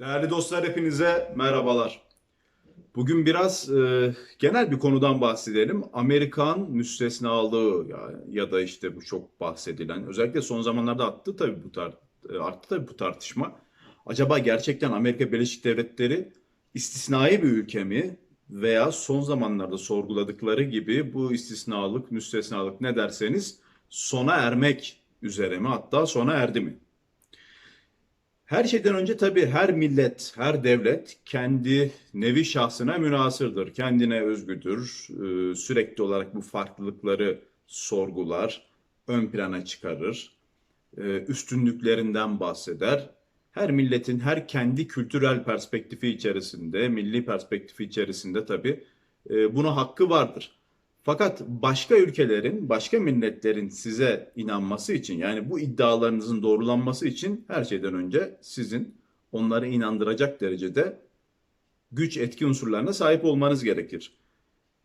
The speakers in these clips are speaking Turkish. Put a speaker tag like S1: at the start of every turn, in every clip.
S1: Değerli dostlar hepinize merhabalar. Bugün biraz e, genel bir konudan bahsedelim. Amerikan müstesnalığı ya, ya da işte bu çok bahsedilen özellikle son zamanlarda arttı tabii bu tar e, arttı tabii bu tartışma. Acaba gerçekten Amerika Birleşik Devletleri istisnai bir ülke mi veya son zamanlarda sorguladıkları gibi bu istisnalık, müstesnalık ne derseniz sona ermek üzere mi hatta sona erdi mi? Her şeyden önce tabii her millet, her devlet kendi nevi şahsına münasırdır. Kendine özgüdür. Ee, Sürekli olarak bu farklılıkları sorgular, ön plana çıkarır. Ee, Üstünlüklerinden bahseder. Her milletin her kendi kültürel perspektifi içerisinde, milli perspektifi içerisinde tabii e, buna hakkı vardır. Fakat başka ülkelerin, başka milletlerin size inanması için yani bu iddialarınızın doğrulanması için her şeyden önce sizin onları inandıracak derecede güç etki unsurlarına sahip olmanız gerekir.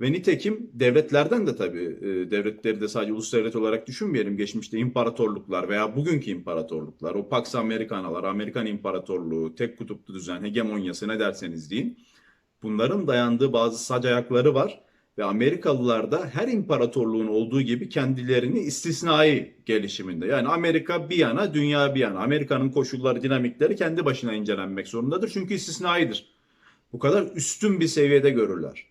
S1: Ve nitekim devletlerden de tabii e, devletleri de sadece ulus devlet olarak düşünmeyelim. Geçmişte imparatorluklar veya bugünkü imparatorluklar, o Pax Americanalar, Amerikan İmparatorluğu, tek kutuplu düzen, hegemonyası ne derseniz deyin. Bunların dayandığı bazı sac ayakları var. Ve Amerikalılar da her imparatorluğun olduğu gibi kendilerini istisnai gelişiminde. Yani Amerika bir yana, dünya bir yana. Amerika'nın koşulları, dinamikleri kendi başına incelenmek zorundadır. Çünkü istisnaidir. Bu kadar üstün bir seviyede görürler.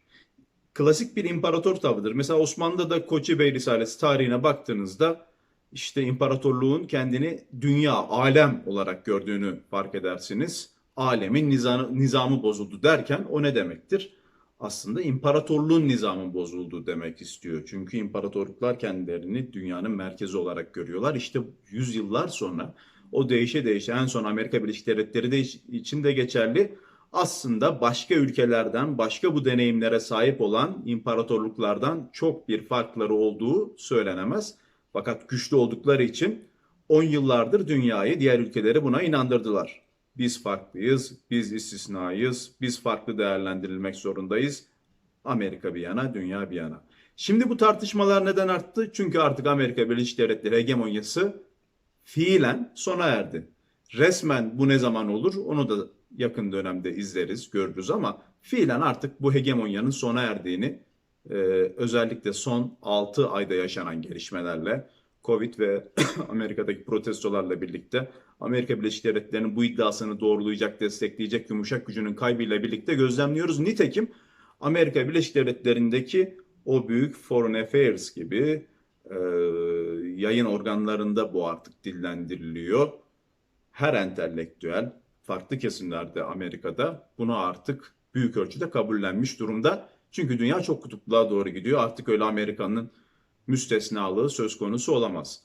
S1: Klasik bir imparator tavrıdır. Mesela Osmanlı'da da Koçi Bey Risalesi tarihine baktığınızda işte imparatorluğun kendini dünya, alem olarak gördüğünü fark edersiniz. Alemin nizamı, nizamı bozuldu derken o ne demektir? Aslında imparatorluğun nizamı bozuldu demek istiyor. Çünkü imparatorluklar kendilerini dünyanın merkezi olarak görüyorlar. İşte yüzyıllar sonra o değişe değişe en son Amerika Birleşik Devletleri de için de geçerli. Aslında başka ülkelerden, başka bu deneyimlere sahip olan imparatorluklardan çok bir farkları olduğu söylenemez. Fakat güçlü oldukları için 10 yıllardır dünyayı, diğer ülkeleri buna inandırdılar. Biz farklıyız, biz istisnayız, biz farklı değerlendirilmek zorundayız. Amerika bir yana, dünya bir yana. Şimdi bu tartışmalar neden arttı? Çünkü artık Amerika Birleşik Devletleri hegemonyası fiilen sona erdi. Resmen bu ne zaman olur onu da yakın dönemde izleriz, görürüz ama fiilen artık bu hegemonyanın sona erdiğini e, özellikle son 6 ayda yaşanan gelişmelerle Covid ve Amerika'daki protestolarla birlikte Amerika Birleşik Devletleri'nin bu iddiasını doğrulayacak, destekleyecek yumuşak gücünün kaybıyla birlikte gözlemliyoruz. Nitekim Amerika Birleşik Devletleri'ndeki o büyük Foreign Affairs gibi e, yayın organlarında bu artık dillendiriliyor. Her entelektüel farklı kesimlerde Amerika'da bunu artık büyük ölçüde kabullenmiş durumda. Çünkü dünya çok kutupluğa doğru gidiyor. Artık öyle Amerika'nın müstesnalığı söz konusu olamaz.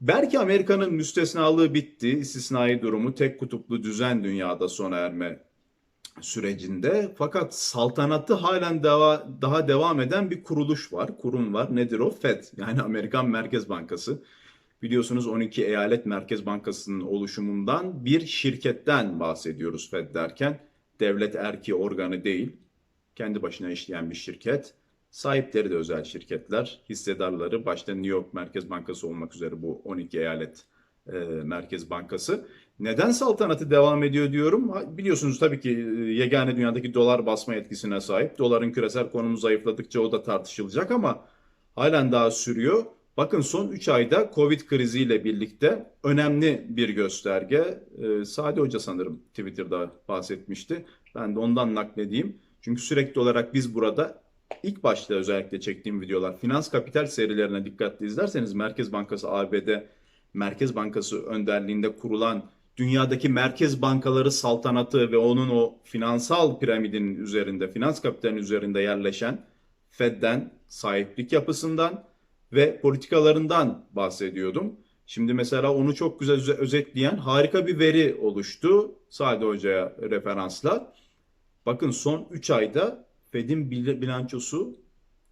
S1: Belki Amerika'nın müstesnalığı bitti, istisnai durumu tek kutuplu düzen dünyada sona erme sürecinde. Fakat saltanatı halen deva, daha devam eden bir kuruluş var, kurum var. Nedir o? FED yani Amerikan Merkez Bankası. Biliyorsunuz 12 eyalet Merkez Bankası'nın oluşumundan bir şirketten bahsediyoruz FED derken. Devlet erki organı değil, kendi başına işleyen bir şirket. Sahipleri de özel şirketler, hissedarları başta New York Merkez Bankası olmak üzere bu 12 eyalet e, Merkez Bankası. Neden saltanatı devam ediyor diyorum. Biliyorsunuz tabii ki e, yegane dünyadaki dolar basma etkisine sahip. Doların küresel konumu zayıfladıkça o da tartışılacak ama halen daha sürüyor. Bakın son 3 ayda Covid kriziyle birlikte önemli bir gösterge. E, Sade Hoca sanırım Twitter'da bahsetmişti. Ben de ondan nakledeyim. Çünkü sürekli olarak biz burada ilk başta özellikle çektiğim videolar finans kapital serilerine dikkatli izlerseniz Merkez Bankası ABD Merkez Bankası önderliğinde kurulan dünyadaki merkez bankaları saltanatı ve onun o finansal piramidin üzerinde, finans kapitalinin üzerinde yerleşen Fed'den, sahiplik yapısından ve politikalarından bahsediyordum. Şimdi mesela onu çok güzel özetleyen harika bir veri oluştu Sade Hoca'ya referansla. Bakın son 3 ayda Fed'in bilançosu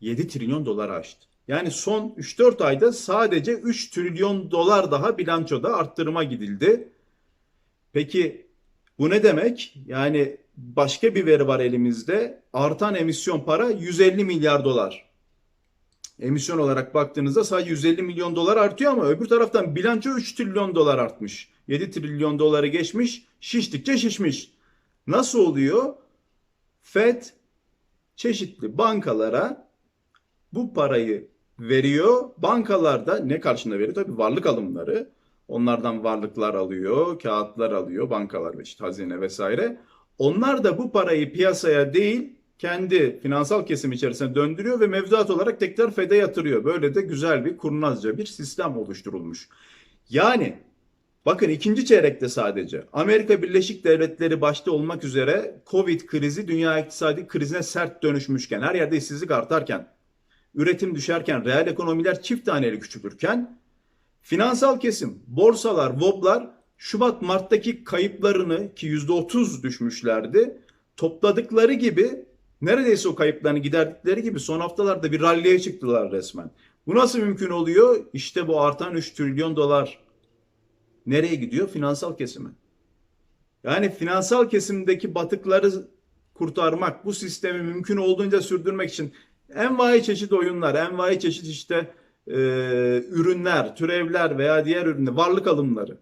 S1: 7 trilyon dolar aştı. Yani son 3-4 ayda sadece 3 trilyon dolar daha bilançoda arttırıma gidildi. Peki bu ne demek? Yani başka bir veri var elimizde. Artan emisyon para 150 milyar dolar. Emisyon olarak baktığınızda sadece 150 milyon dolar artıyor ama öbür taraftan bilanço 3 trilyon dolar artmış. 7 trilyon doları geçmiş, şiştikçe şişmiş. Nasıl oluyor? Fed çeşitli bankalara bu parayı veriyor. Bankalar da ne karşında veriyor? Tabii varlık alımları. Onlardan varlıklar alıyor, kağıtlar alıyor, bankalar ve işte hazine vesaire. Onlar da bu parayı piyasaya değil, kendi finansal kesim içerisine döndürüyor ve mevduat olarak tekrar FED'e yatırıyor. Böyle de güzel bir kurnazca bir sistem oluşturulmuş. Yani bakın ikinci çeyrekte sadece Amerika Birleşik Devletleri başta olmak üzere Covid krizi dünya iktisadi krizine sert dönüşmüşken, her yerde işsizlik artarken, üretim düşerken, reel ekonomiler çift taneli küçülürken finansal kesim, borsalar, VOB'lar Şubat Mart'taki kayıplarını ki %30 düşmüşlerdi topladıkları gibi neredeyse o kayıplarını giderdikleri gibi son haftalarda bir ralliye çıktılar resmen. Bu nasıl mümkün oluyor? İşte bu artan 3 trilyon dolar nereye gidiyor? Finansal kesime. Yani finansal kesimdeki batıkları kurtarmak, bu sistemi mümkün olduğunca sürdürmek için envai çeşit oyunlar, envai çeşit işte e, ürünler, türevler veya diğer ürünler, varlık alımları.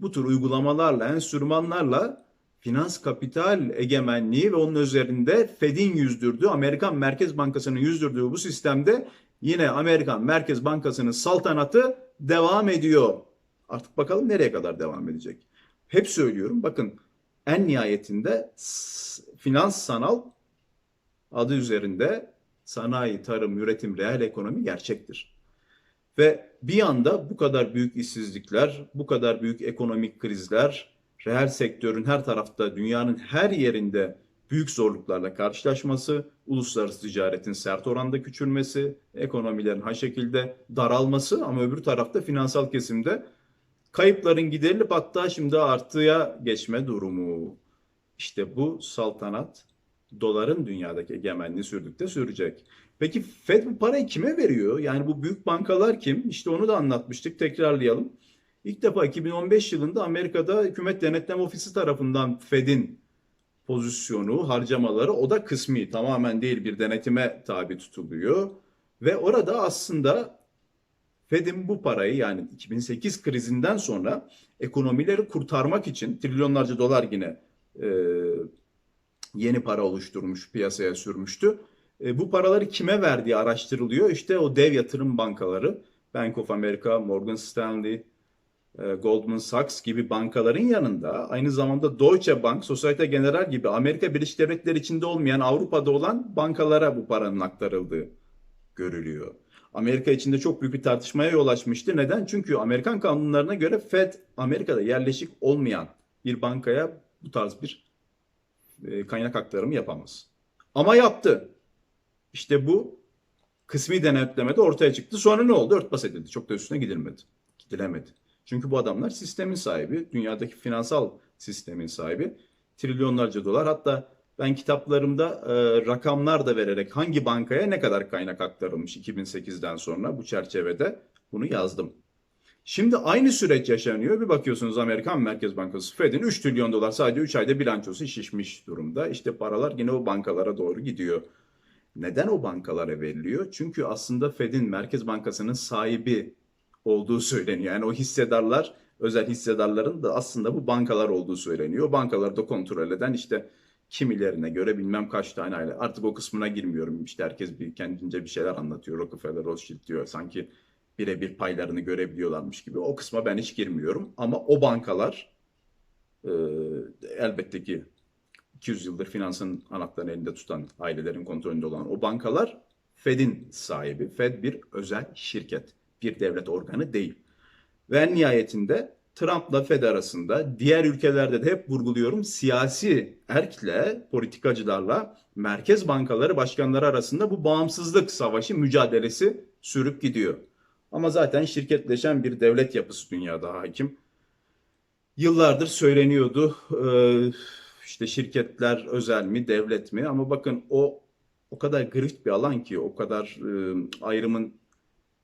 S1: Bu tür uygulamalarla, enstrümanlarla finans kapital egemenliği ve onun üzerinde Fed'in yüzdürdüğü, Amerikan Merkez Bankası'nın yüzdürdüğü bu sistemde yine Amerikan Merkez Bankası'nın saltanatı devam ediyor. Artık bakalım nereye kadar devam edecek. Hep söylüyorum bakın en nihayetinde finans sanal adı üzerinde sanayi, tarım, üretim, reel ekonomi gerçektir. Ve bir anda bu kadar büyük işsizlikler, bu kadar büyük ekonomik krizler, reel sektörün her tarafta, dünyanın her yerinde büyük zorluklarla karşılaşması, uluslararası ticaretin sert oranda küçülmesi, ekonomilerin ha şekilde daralması ama öbür tarafta finansal kesimde kayıpların giderilip hatta şimdi artıya geçme durumu. İşte bu saltanat doların dünyadaki egemenliği sürdükte sürecek. Peki Fed bu parayı kime veriyor? Yani bu büyük bankalar kim? İşte onu da anlatmıştık. Tekrarlayalım. İlk defa 2015 yılında Amerika'da Hükümet Denetleme Ofisi tarafından Fed'in pozisyonu, harcamaları o da kısmi tamamen değil bir denetime tabi tutuluyor. Ve orada aslında Fed'in bu parayı yani 2008 krizinden sonra ekonomileri kurtarmak için trilyonlarca dolar yine e, yeni para oluşturmuş, piyasaya sürmüştü. E, bu paraları kime verdiği araştırılıyor. İşte o dev yatırım bankaları, Bank of America, Morgan Stanley, e, Goldman Sachs gibi bankaların yanında aynı zamanda Deutsche Bank, Societe Generale gibi Amerika Birleşik Devletleri içinde olmayan Avrupa'da olan bankalara bu paranın aktarıldığı görülüyor. Amerika içinde çok büyük bir tartışmaya yol açmıştı. Neden? Çünkü Amerikan kanunlarına göre Fed Amerika'da yerleşik olmayan bir bankaya bu tarz bir e, kaynak aktarımı yapamaz. Ama yaptı. İşte bu kısmi denetlemede ortaya çıktı. Sonra ne oldu? Örtbas edildi. Çok da üstüne gidilmedi. Gidilemedi. Çünkü bu adamlar sistemin sahibi, dünyadaki finansal sistemin sahibi. Trilyonlarca dolar hatta ben kitaplarımda e, rakamlar da vererek hangi bankaya ne kadar kaynak aktarılmış 2008'den sonra bu çerçevede bunu yazdım. Şimdi aynı süreç yaşanıyor. Bir bakıyorsunuz Amerikan Merkez Bankası Fed'in 3 trilyon dolar sadece 3 ayda bilançosu şişmiş durumda. İşte paralar yine o bankalara doğru gidiyor. Neden o bankalara veriliyor? Çünkü aslında Fed'in Merkez Bankası'nın sahibi olduğu söyleniyor. Yani o hissedarlar, özel hissedarların da aslında bu bankalar olduğu söyleniyor. Bankaları da kontrol eden işte kimilerine göre bilmem kaç tane aile. Artık o kısmına girmiyorum. İşte herkes bir kendince bir şeyler anlatıyor. Rockefeller, Rothschild diyor. Sanki birebir paylarını görebiliyorlarmış gibi. O kısma ben hiç girmiyorum. Ama o bankalar e, elbette ki 200 yıldır finansın anahtarını elinde tutan ailelerin kontrolünde olan o bankalar Fed'in sahibi. Fed bir özel şirket bir devlet organı değil. Ve en nihayetinde Trump'la Fed arasında diğer ülkelerde de hep vurguluyorum siyasi erkle, politikacılarla merkez bankaları başkanları arasında bu bağımsızlık savaşı mücadelesi sürüp gidiyor. Ama zaten şirketleşen bir devlet yapısı dünyada hakim. Yıllardır söyleniyordu işte şirketler özel mi devlet mi ama bakın o o kadar grift bir alan ki o kadar ayrımın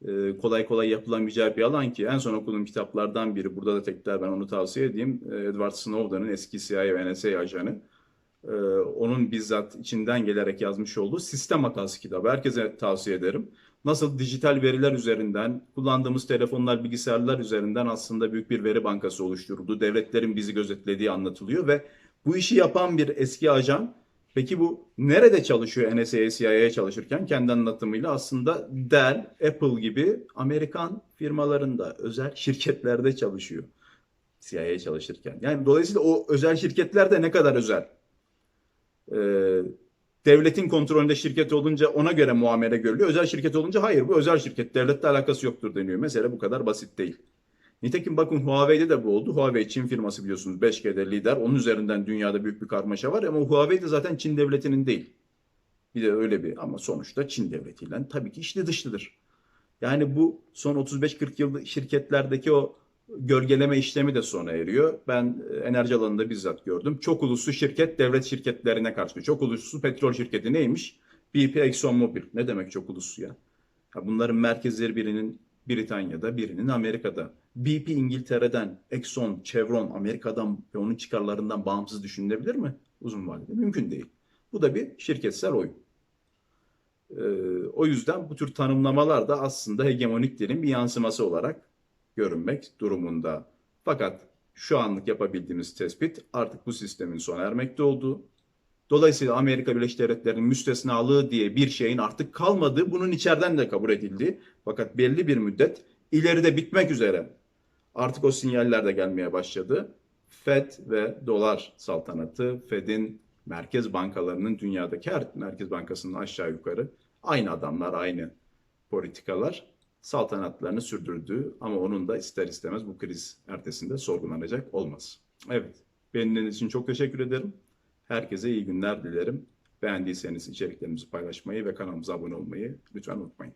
S1: e, kolay kolay yapılamayacağı bir alan ki en son okuduğum kitaplardan biri burada da tekrar ben onu tavsiye edeyim. E, Edward Snowden'ın eski CIA ve NSA ajanı. E, onun bizzat içinden gelerek yazmış olduğu Sistem Hatası kitabı. Herkese tavsiye ederim. nasıl dijital veriler üzerinden, kullandığımız telefonlar, bilgisayarlar üzerinden aslında büyük bir veri bankası oluşturuldu. Devletlerin bizi gözetlediği anlatılıyor ve bu işi yapan bir eski ajan Peki bu nerede çalışıyor NSA'ya, CIA'ya çalışırken? Kendi anlatımıyla aslında Dell, Apple gibi Amerikan firmalarında, özel şirketlerde çalışıyor. CIA'ya çalışırken. Yani dolayısıyla o özel şirketler de ne kadar özel? Ee, devletin kontrolünde şirket olunca ona göre muamele görülüyor. Özel şirket olunca hayır bu özel şirket. Devletle alakası yoktur deniyor. Mesele bu kadar basit değil. Nitekim bakın Huawei'de de bu oldu. Huawei Çin firması biliyorsunuz 5G'de lider. Onun üzerinden dünyada büyük bir karmaşa var ama Huawei de zaten Çin devletinin değil. Bir de öyle bir ama sonuçta Çin devletiyle tabii ki içli dışlıdır. Yani bu son 35-40 yıl şirketlerdeki o gölgeleme işlemi de sona eriyor. Ben e, enerji alanında bizzat gördüm. Çok uluslu şirket devlet şirketlerine karşı. Çok uluslu petrol şirketi neymiş? BP, ExxonMobil. Ne demek çok uluslu ya? ya bunların merkezleri birinin Britanya'da, birinin Amerika'da. BP İngiltere'den, Exxon, Chevron Amerika'dan ve onun çıkarlarından bağımsız düşünülebilir mi? Uzun vadede mümkün değil. Bu da bir şirketsel oyun. Ee, o yüzden bu tür tanımlamalar da aslında hegemonik dilin bir yansıması olarak görünmek durumunda. Fakat şu anlık yapabildiğimiz tespit artık bu sistemin sona ermekte olduğu. Dolayısıyla Amerika Birleşik Devletleri'nin müstesnalığı diye bir şeyin artık kalmadığı bunun içeriden de kabul edildi. Fakat belli bir müddet ileride bitmek üzere artık o sinyaller de gelmeye başladı. Fed ve dolar saltanatı, Fed'in merkez bankalarının dünyadaki her merkez bankasının aşağı yukarı aynı adamlar, aynı politikalar saltanatlarını sürdürdüğü ama onun da ister istemez bu kriz ertesinde sorgulanacak olmaz. Evet, beğendiğiniz için çok teşekkür ederim. Herkese iyi günler dilerim. Beğendiyseniz içeriklerimizi paylaşmayı ve kanalımıza abone olmayı lütfen unutmayın.